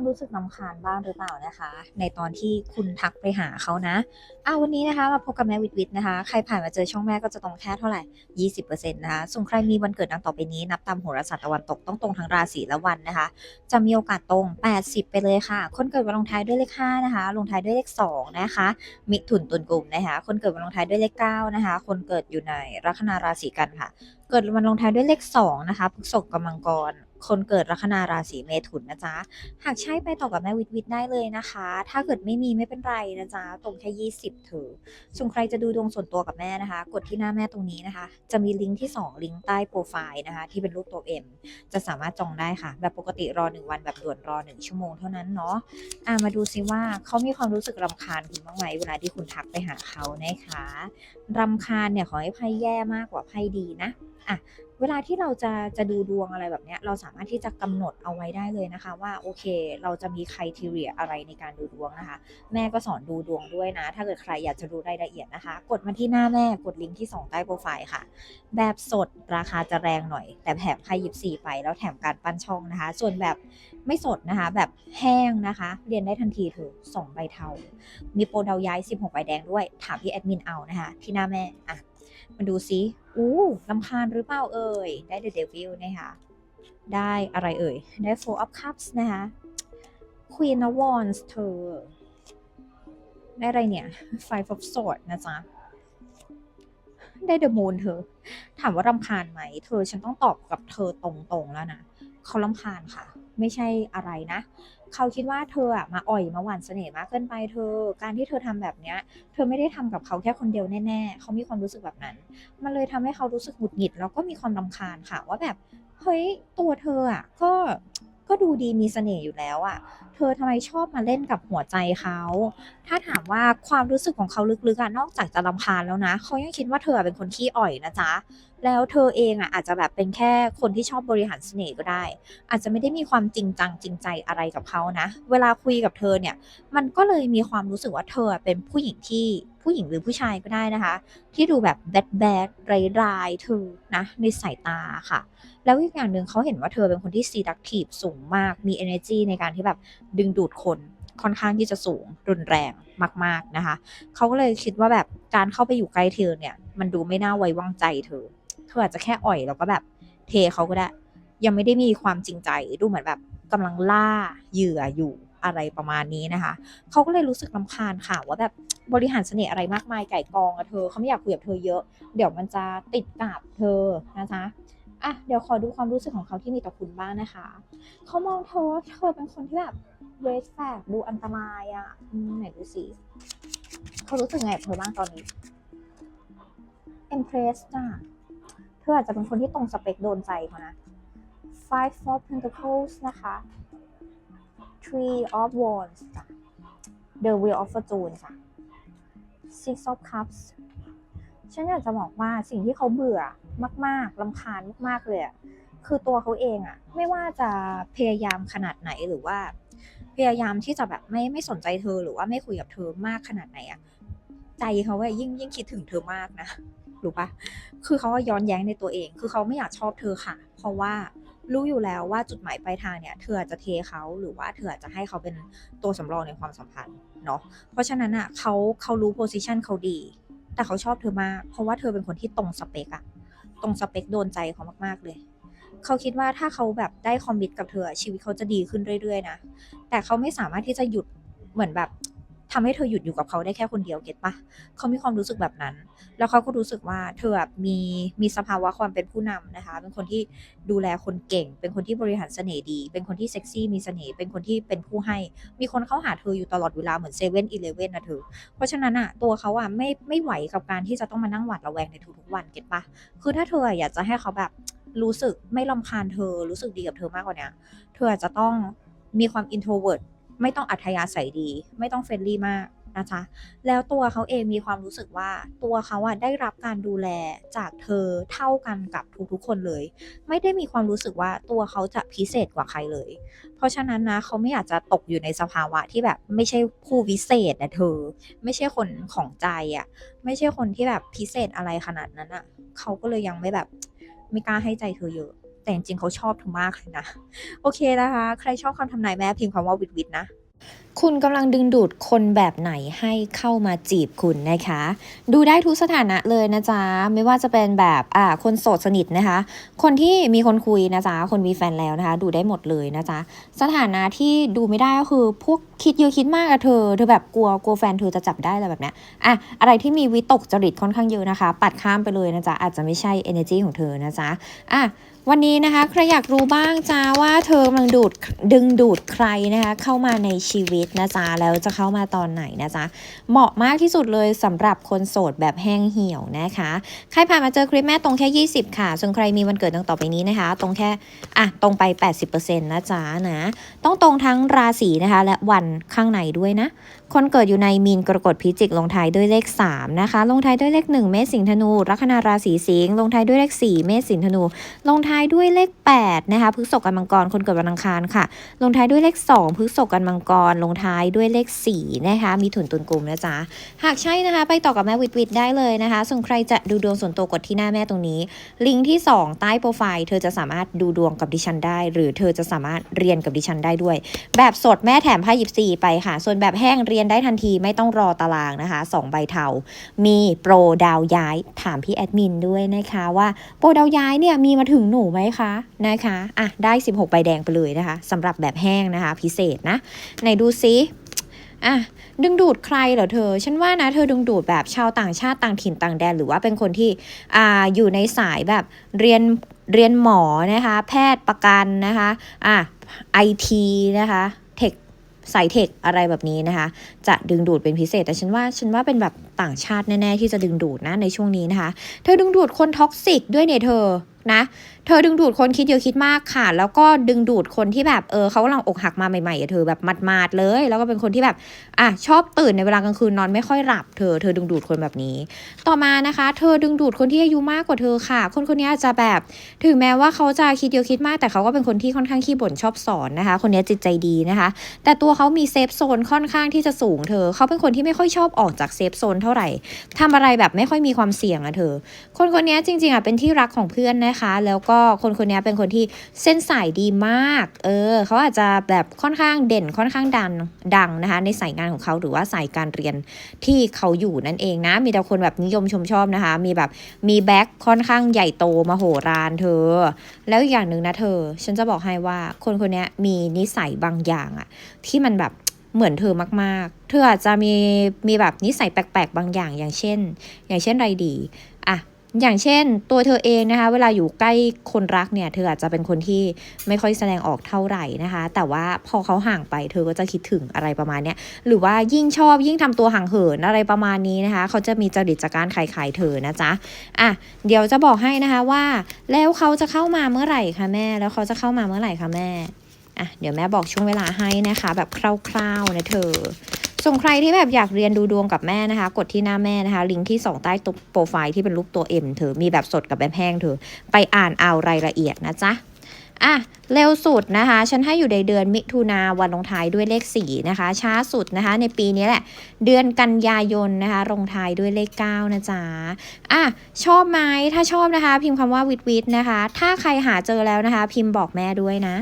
ความรู้สึกนำคาญบ้างหรือเปล่านะคะ ในตอนที่คุณทักไปหาเขานะอ่าวันนี้นะคะมาพบกับแม่วิทวิทนะคะ ใครผ่านมาเจอช่องแม่ก็จะตรงแค่เท่าไหร่ 20%นะคะส่วนใครมีวันเกิดดังต่อไปนี้นับตามโหราศาสตร์ตะวันตกต้องตรงทั้งราศีและวันนะคะ จะมีโอกาสตรง 80 ไปเลยค่ะ คนเกิดวันลงท้ายด้วยเลข5นะคะ ลงท้ายด้วยเลข2นะคะ มิถุนตุลกลุ่มนะคะ คนเกิดวันลงท้ายด้วยเลข9นะคะ คนเกิดอยู่ในลัคนาราศีกันค่ะ เกิดวันลงท้ายด้วยเลข2นะคะพฤษภกำลังกร คนเกิดลัคนาราศีเมถุนนะจ๊ะ หากใช่ไปต่อกับแม่วิทวิทได้เลยนะคะ ถ้าเกิดไม่มีไม่เป็นไรนะจ๊ะ ตรงแค่20เถอส่วนใครจะดูดวงส่วนตัวกับแม่นะคะ กดที่หน้าแม่ตรงนี้นะคะ จะมีลิงก์ที่ 2 ลิงก์ใต้โปรไฟล์นะคะ ที่เป็นรูปตัว M จะสามารถจองได้ค่ะ แบบปกติรอ 1 วันแบบด่วนรอ 1 ชั่วโมงเท่านั้นเนาะอะมาดูซิว่าเขามีความรู้สึกรำคาญคุณบ้างไหมเวลาที่คุณทักไปหาเขานะคะรำคาญเนี่ยขอให้ไพ่แย่มากกว่าไพ่ดีนะอะ เวลาที่เราจะจะดูดวงอะไรแบบเนี้ยเราสามารถที่จะกำหนดเอาไว้ได้เลยนะคะว่าโอเค เราจะมีคุณทีเรียอะไรในการดูดวงนะคะ แม่ก็สอนดูดวงด้วยนะ ถ้าเกิดใครอยากจะดูรายละเอียดนะคะ กดมาที่หน้าแม่กดลิงก์ที่ 2 ใต้โปรไฟล์ค่ะ แบบสดราคาจะแรงหน่อย แต่แถมไพ่ยิบสี่ไป แล้วแถมการปั้นช่องนะคะ ส่วนแบบไม่สดนะคะ แบบแห้งนะคะ เรียนได้ทันทีเถอะสองใบเทา มีโปรเดาย้าย 16 ใบแดงด้วยถามพี่แอดมินเอานะคะ ที่หน้าแม่อะ มาดูซิอู้ลำคาญหรือเปล่าเอ่ย ได้ The Devil นะคะ ได้อะไรเอ่ย ได้ Four of Cups นะคะ Queen of Wands เธอ ได้อะไรเนี่ย Five of Swords นะจ๊ะ ได้ The Moon เธอ ถามว่ารำคาญไหม เธอฉันต้องตอบกับเธอตรงๆแล้วนะ เขาลำคาญค่ะ ไม่ใช่อะไรนะ เขาคิดว่าเธออะมาอ่อยมาหวานเสน่ห์มากเกินไปเธอ การที่เธอทำแบบเนี้ย เธอไม่ได้ทำกับเขาแค่คนเดียวแน่ๆ เขามีความรู้สึกแบบนั้น มันเลยทำให้เขารู้สึกหงุดหงิดแล้วก็มีความรำคาญค่ะว่าแบบเฮ้ยตัวเธออะก็ก็ดูดีมีเสน่ห์อยู่แล้วอะ เธอทำไมชอบมาเล่นกับหัวใจเขา ถ้าถามว่าความรู้สึกของเขาลึกๆอะนอกจากจะรำคาญแล้วนะ เขายังคิดว่าเธอเป็นคนขี้อ่อยนะจ๊ะ แล้วเธอเองอะอาจจะแบบเป็นแค่คนที่ชอบบริหารเสน่ห์ก็ได้ อาจจะไม่ได้มีความจริงจังจริงใจอะไรกับเขานะ เวลาคุยกับเธอเนี่ย มันก็เลยมีความรู้สึกว่าเธอเป็นผู้หญิงที่ผู้หญิงหรือผู้ชายก็ได้นะคะ ที่ดูแบบแบดแบดรายเธอนะในสายตาค่ะ แล้วอีกอย่างหนึ่งเขาเห็นว่าเธอเป็นคนที่ seductive สูงมากมี energy ในการที่แบบดึงดูดคนค่อนข้างที่จะสูงรุนแรงมาก ๆนะคะ เขาก็เลยคิดว่าแบบการเข้าไปอยู่ใกล้เธอเนี่ย มันดูไม่น่าไว้วางใจเธอ เธออาจจะแค่อ่อยแล้วก็แบบเทเขาก็ได้ ยังไม่ได้มีความจริงใจดูเหมือนแบบกำลังล่าเหยื่ออยู่อะไรประมาณนี้นะคะเขาก็เลยรู้สึกลำคาญค่ะว่าแบบบริหารเสน่ห์อะไรมากมายไก่กองอะเธอเขาไม่อยากคุยกับเธอเยอะ เดี๋ยวมันจะติดกับเธอนะจ๊ะอะเดี๋ยวขอดูความรู้สึกของเขาที่มีต่อคุณบ้างนะคะเขามองเธอว่าเธอเป็นคนที่แบบเวสแฟกดูอันตรายอะไหนดูสิเขารู้สึกไงกับเธอบ้างตอนนี้ impress จ้ะ ออาจจะเป็นคนที่ตรงสเปคโดนใจเขานะ five of pentacles นะคะ three of wands จ้ะ the wheel of fortune จ้ะ six of cups ฉันอยากจะบอกว่าสิ่งที่เขาเบื่อมากๆลำคาญมากๆเลยคือตัวเขาเองอะไม่ว่าจะพยายามขนาดไหนหรือว่า พยายามที่จะแบบไม่ไม่สนใจเธอหรือว่าไม่คุยกับเธอมากขนาดไหนอะใจเขาอะยิ่งยิ่งคิดถึงเธอมากนะ รู้ปะคือเขาว่าย้อนแย้งในตัวเอง คือเขาไม่อยากชอบเธอค่ะ เพราะว่ารู้อยู่แล้วว่าจุดหมายปลายทางเนี่ย เธออาจจะเทเขาหรือว่าเธออาจจะให้เขาเป็นตัวสำรองในความสัมพันธ์เนาะ เพราะฉะนั้นอะเขาเขารู้โพสิชันเขาดี แต่เขาชอบเธอมาก เพราะว่าเธอเป็นคนที่ตรงสเปกอะตรงสเปคโดนใจเขามากๆเลย เขาคิดว่าถ้าเขาแบบได้คอมมิตกับเธอชีวิตเขาจะดีขึ้นเรื่อยๆนะ แต่เขาไม่สามารถที่จะหยุดเหมือนแบบ ทำให้เธอหยุดอยู่กับเขาได้แค่คนเดียวเก็ตปะเขามีความรู้สึกแบบนั้น แล้วเขาก็รู้สึกว่าเธอแบบมีมีสภาวะความเป็นผู้นำนะคะ เป็นคนที่ดูแลคนเก่ง เป็นคนที่บริหารเสน่ห์ดี เป็นคนที่เซ็กซี่มีเสน่ห์เป็นคนที่เป็นผู้ให้ มีคนเข้าหาเธออยู่ตลอดเวลาเหมือนเซเว่นอีเลเว่นนะเธอ เพราะฉะนั้นอะตัวเขาอะไม่ไม่ไหวกับการที่จะต้องมานั่งหวาดระแวงในทุกๆวันเก็ตปะคือถ้าเธออยากจะให้เขาแบบรู้สึกไม่ลำคาญเธอรู้สึกดีกับเธอมากกว่านี้เธออาจจะต้องมีความ introvert ไม่ต้องอัธยาศัยดี ไม่ต้องเฟรนลี่มากนะคะแล้วตัวเขาเองมีความรู้สึกว่าตัวเขาอะได้รับการดูแลจากเธอเท่ากันกับทุกๆคนเลย ไม่ได้มีความรู้สึกว่าตัวเขาจะพิเศษกว่าใครเลย เพราะฉะนั้นนะเขาไม่อยากจะตกอยู่ในสภาวะที่แบบไม่ใช่ผู้วิเศษนะเธอ ไม่ใช่คนของใจอะไม่ใช่คนที่แบบพิเศษอะไรขนาดนั้นอะเขาก็เลยยังไม่แบบไม่กล้าให้ใจเธอเยอะ แต่จริงๆเขาชอบเธอมากเลยนะ โอเคนะคะ ใครชอบคำทำนายแม่พิมพ์คำว่าวิดวิดนะคุณกำลังดึงดูดคนแบบไหนให้เข้ามาจีบคุณนะคะ ดูได้ทุกสถานะเลยนะจ๊ะ ไม่ว่าจะเป็นแบบอ่าคนโสดสนิทนะคะ คนที่มีคนคุยนะจ๊ะ คนมีแฟนแล้วนะคะ ดูได้หมดเลยนะจ๊ะ สถานะที่ดูไม่ได้ก็คือพวกคิดเยอะคิดมากอะเธอ เธอแบบกลัวกลัวแฟนเธอจะจับได้อะไรแบบเนี้ยอะอะไรที่มีวิตกจริตค่อนข้างเยอะนะคะ ปัดข้ามไปเลยนะจ๊ะ อาจจะไม่ใช่ energy ของเธอนะจ๊ะ อะวันนี้นะคะใครอยากรู้บ้างจ้าว่าเธอกำลังดูดดึงดูดใครนะคะเข้ามาในชีวิตนะจ๊ะแล้วจะเข้ามาตอนไหนนะจ๊ะเหมาะมากที่สุดเลยสำหรับคนโสดแบบแห้งเหี่ยวนะคะใครผ่านมาเจอคลิปแม่ตรงแค่ 20 ค่ะ ส่วนใครมีวันเกิดดังต่อไปนี้นะคะ ตรงแค่อะตรงไป 80%นะจ๊ะนะ ต้องตรงทั้งราศีนะคะ และวันข้างในด้วยนะ คนเกิดอยู่ในมีนกรกฎพิจิกลงท้ายด้วยเลข 3 นะคะ ลงท้ายด้วยเลข 1 เมษสิงห์ธนู ลัคนาราศีสิงห์ลงท้ายด้วยเลข 4 เมษสิงห์ธนู ลงท้ายด้วยเลข 8 นะคะพฤษภกันมังกรคนเกิดวันอังคารค่ะ ลงท้ายด้วยเลข 2พฤษภกันมังกร ลงท้ายด้วยเลข4นะคะมีถุนตุนกลุ่มนะจ๊ะหากใช่นะคะ ไปต่อกับแม่วิทวิทได้เลยนะคะส่วนใครจะดูดวงส่วนตัวกดที่หน้าแม่ตรงนี้ ลิงก์ที่ 2 ใต้โปรไฟล์เธอจะสามารถดูดวงกับดิฉันได้ หรือเธอจะสามารถเรียนกับดิฉันได้ด้วย แบบสดแม่แถมไพ่ยิบซีไปค่ะ ส่วนแบบแห้งเรียนได้ทันทีไม่ต้องรอตารางนะคะสองใบเทา มีโปรดาวย้ายถามพี่แอดมินด้วยนะคะว่าโปรดาวย้ายเนี่ยมีมาถึงหนูไหมคะนะคะอะได้ 16 ใบแดงไปเลยนะคะสำหรับแบบแห้งนะคะ พิเศษนะไหนดูซิอะดึงดูดใครเหรอเธอ ฉันว่านะเธอดึงดูดแบบชาวต่างชาติต่างถิ่นต่างแดน หรือว่าเป็นคนที่อ่าอยู่ในสายแบบเรียนเรียนหมอนะคะ แพทย์ประกันนะคะอะไอทีนะคะ สายเทคอะไรแบบนี้นะคะ จะดึงดูดเป็นพิเศษ แต่ฉันว่าฉันว่าเป็นแบบต่างชาติแน่ ๆ ที่จะดึงดูดนะในช่วงนี้นะคะ เธอดึงดูดคนท็อกซิกด้วยเนี่ยเธอนะ ธอดึงดูดคนคิดเยอะคิดมากค่ะ แล้วก็ดึงดูดคนที่แบบเออเขากำลังอกหักมาใหม่ๆอะเธอแบบมาดๆเลย แล้วก็เป็นคนที่แบบอะชอบตื่นในเวลากลางคืนนอนไม่ค่อยหลับเธอเธอดึงดูดคนแบบนี้ ต่อมานะคะ เธอดึงดูดคนที่อายุมากกว่าเธอค่ะ คนคนนี้อาจจะแบบถึงแม้ว่าเขาจะคิดเยอะคิดมาก แต่เขาก็เป็นคนที่ค่อนข้างขี้บ่นชอบสอนนะคะ คนนี้จิตใจดีนะคะ แต่ตัวเขามีเซฟโซนค่อนข้างที่จะสูงเธอเขาเป็นคนที่ไม่ค่อยชอบออกจากเซฟโซนเท่าไหร่ทำอะไรแบบไม่ค่อยมีความเสี่ยงอะเธอ คนคนนี้จริงๆอะเป็นที่รักของเพื่อนนะคะ แล้วก็คนคนนี้เป็นคนที่เส้นสายดีมาก เออเขาอาจจะแบบค่อนข้างเด่นค่อนข้างดังดังนะคะ ในสายงานของเขาหรือว่าสายการเรียนที่เขาอยู่นั่นเองนะ มีแต่คนแบบนิยมชมชอบนะคะ มีแบบมีแบ็คค่อนข้างใหญ่โตมโหฬารเธอ แล้วอย่างหนึ่งนะเธอ ฉันจะบอกให้ว่าคนคนนี้มีนิสัยบางอย่างอะที่มันแบบเหมือนเธอมากๆ เธออาจจะมีมีแบบนิสัยแปลกๆ บางอย่าง อย่างเช่น อย่างเช่นไรดีอะ อย่างเช่นตัวเธอเองนะคะ เวลาอยู่ใกล้คนรักเนี่ย เธออาจจะเป็นคนที่ไม่ค่อยแสดงออกเท่าไหร่นะคะ แต่ว่าพอเขาห่างไป เธอก็จะคิดถึงอะไรประมาณเนี้ยหรือว่ายิ่งชอบยิ่งทำตัวห่างเหินอะไรประมาณนี้นะคะ เขาจะมีจริตจากการขายขายเธอนะจ๊ะอะเดี๋ยวจะบอกให้นะคะว่า แล้วเขาจะเข้ามาเมื่อไหร่คะแม่ แล้วเขาจะเข้ามาเมื่อไหร่คะแม่อะเดี๋ยวแม่บอกช่วงเวลาให้นะคะ แบบคร่าวๆนะเธอ ส่วนใครที่แบบอยากเรียนดูดวงกับแม่นะคะ กดที่หน้าแม่นะคะ ลิงก์ที่ส่งใต้ตโปรไฟล์ที่เป็นรูปตัว M เธอมีแบบสดกับแบบแห้งเธอ ไปอ่านเอารายละเอียดนะจ๊ะอะเร็วสุดนะคะ ฉันให้อยู่ในเดือนมิถุนาวันลงท้ายด้วยเลข 4 นะคะ ช้าสุดนะคะ ในปีนี้แหละ เดือนกันยายนนะคะลงท้ายด้วยเลข 9 นะจ๊ะอะชอบไหมถ้าชอบนะคะ พิมพ์คำว่าวิดวิดนะคะ ถ้าใครหาเจอแล้วนะคะ พิมพ์บอกแม่ด้วยนะ